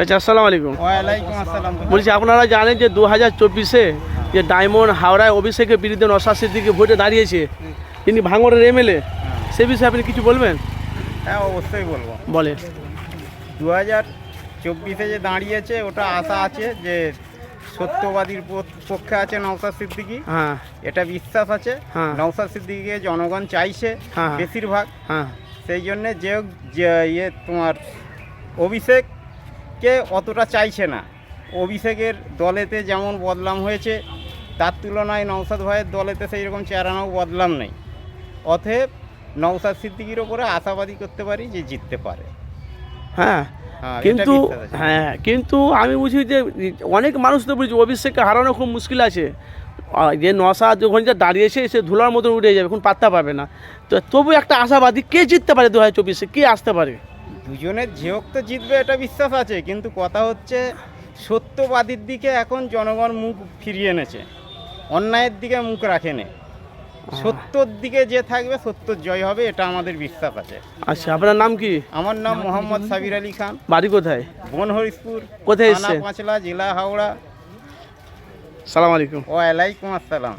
চাচা আসসালামু আলাইকুম। ওয়ালাইকুম আসসালাম। বলছি আপনারা জানেন যে দু হাজার চব্বিশে যে ডায়মন্ড হাওড়ায় অভিষেকের বিরুদ্ধে নশা সিদ্দিকি ভোটে দাঁড়িয়েছে তিনি ভাঙড়ের এমএলএ সে বিষয়ে আপনি কিছু বলবেন? হ্যাঁ অবশ্যই বলব। বলে দু হাজার চব্বিশে যে দাঁড়িয়েছে ওটা আশা আছে যে সত্যবাদীর পক্ষে আছে নওসাদ সিদ্দিকি। হ্যাঁ। এটা বিশ্বাস আছে। হ্যাঁ। নওসাদ সিদ্দিকিকে জনগণ চাইছে হ্যাঁ। বেশিরভাগ। হ্যাঁ। সেই জন্যে যে ইয়ে তোমার অভিষেককে অতটা চাইছে না। অভিষেকের দলেতে যেমন বদলাম হয়েছে তার তুলনায় নওসাদ ভাইয়ের দলেতে সেই রকম চেহারানাও বদলাম নেই। অতএব নওসাদ সিদ্দিকির ওপরে আশাবাদী করতে পারি যে জিততে পারে। হ্যাঁ হ্যাঁ, কিন্তু হ্যাঁ কিন্তু আমি বুঝি যে অনেক মানুষ তো বুঝছি অভিষেককে হারানো খুব মুশকিল আছে। যে নশা যখন যে দাঁড়িয়েছে সে ধুলার মতো উঠে যাবে এখন পাত্তা পাবে না। তো তবু একটা আশাবাদী কে জিততে পারে দু হাজার চব্বিশে? কে আসতে পারে? দুজনের যে হোক তো জিতবে এটা বিশ্বাস আছে কিন্তু কথা হচ্ছে সত্যবাদীর দিকে এখন জনগণ মুখ ফিরিয়ে এনেছে অন্যায়ের দিকে মুখ রাখেনে। সত্যর দিকে যে থাকবে সত্যর জয় হবে এটা আমাদের বিশ্বাস আছে। আচ্ছা আপনার নাম কি? আমার নাম মোহাম্মদ সাবির আলী খান। বাড়ি কোথায়? বনহরিশপুর কোথায় পাঁচলা জেলা হাওড়া। সালাম আলাইকুম। ওয়ালাইকুম আসসালাম।